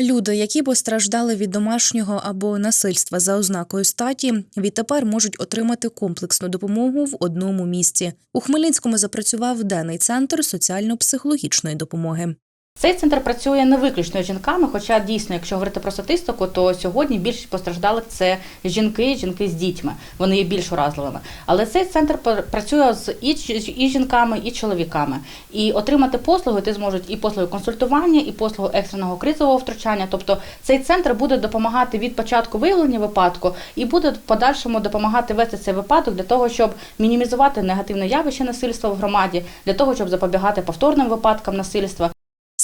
Люди, які постраждали від домашнього або насильства за ознакою статі, відтепер можуть отримати комплексну допомогу в одному місці. У Хмельницькому запрацював денний центр соціально-психологічної допомоги. Цей центр працює не виключно з жінками, хоча дійсно, якщо говорити про статистику, то сьогодні більшість постраждалих це жінки, жінки з дітьми. Вони є більш уразливими. Але цей центр пр- працює з і, і жінками, і чоловіками. І отримати послуги ти зможуть і послуги консультування, і послугу екстреного кризового втручання. Тобто цей центр буде допомагати від початку виявлення випадку і буде в подальшому допомагати вести цей випадок для того, щоб мінімізувати негативне явище насильства в громаді, для того, щоб запобігати повторним випадкам насильства.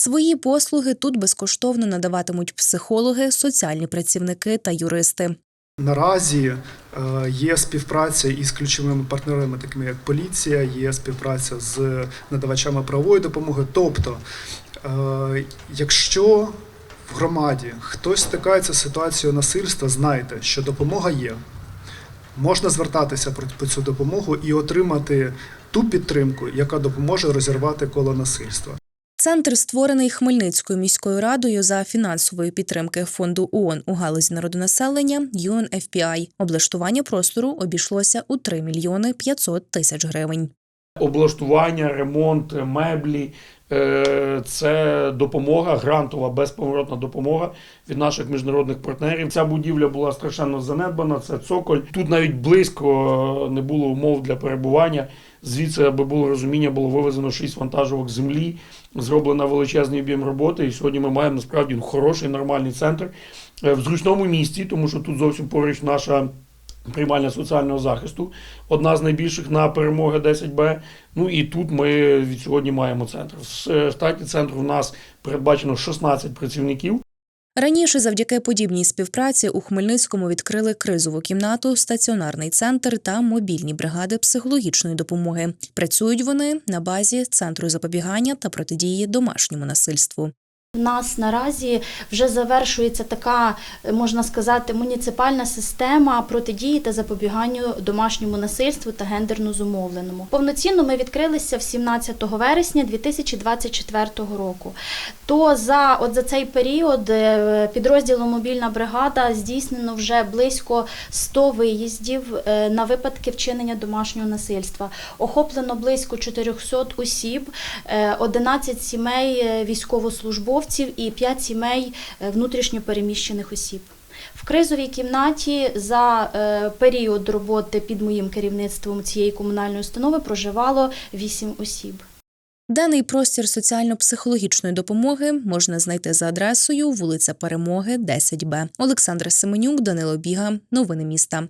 Свої послуги тут безкоштовно надаватимуть психологи, соціальні працівники та юристи. Наразі е, є співпраця із ключовими партнерами, такими як поліція, є співпраця з надавачами правової допомоги. Тобто, е, якщо в громаді хтось стикається з ситуацією насильства, знайте, що допомога є. Можна звертатися про- цю допомогу і отримати ту підтримку, яка допоможе розірвати коло насильства. Центр створений Хмельницькою міською радою за фінансової підтримки фонду ООН у галузі народонаселення UNFPI. Облаштування простору обійшлося у 3 мільйони 500 тисяч гривень. облаштування, ремонт, меблі. Е, Це допомога, грантова безповоротна допомога від наших міжнародних партнерів. Ця будівля була страшенно занедбана. Це цоколь. Тут навіть близько не було умов для перебування. Звідси, аби було розуміння, було вивезено 6 вантажівок землі, зроблена величезний об'єм роботи. І сьогодні ми маємо насправді хороший нормальний центр е, в зручному місці, тому що тут зовсім поруч наша приймальня соціального захисту, одна з найбільших на перемоги 10Б. Ну і тут ми від сьогодні маємо центр. В е, штаті центру в нас передбачено 16 працівників. Раніше, завдяки подібній співпраці, у Хмельницькому відкрили кризову кімнату, стаціонарний центр та мобільні бригади психологічної допомоги. Працюють вони на базі центру запобігання та протидії домашньому насильству. У нас наразі вже завершується така, е, можна сказати, муніципальна система протидії та запобіганню домашньому насильству та гендерно зумовленому. Повноцінно ми відкрилися в 17 вересня 2024 року. То за от за цей період е, підрозділом мобільна бригада здійснено вже близько 100 виїздів е, на випадки вчинення домашнього насильства. Охоплено близько 400 осіб, е, 11 сімей е, військовослужбовців і 5 сімей е, внутрішньопереміщених осіб. В кризовій кімнаті за е, період роботи під моїм керівництвом цієї комунальної установи проживало 8 осіб. Даний простір соціально-психологічної допомоги можна знайти за адресою вулиця Перемоги, 10Б. Олександра Семенюк, Данило Біга. Новини міста.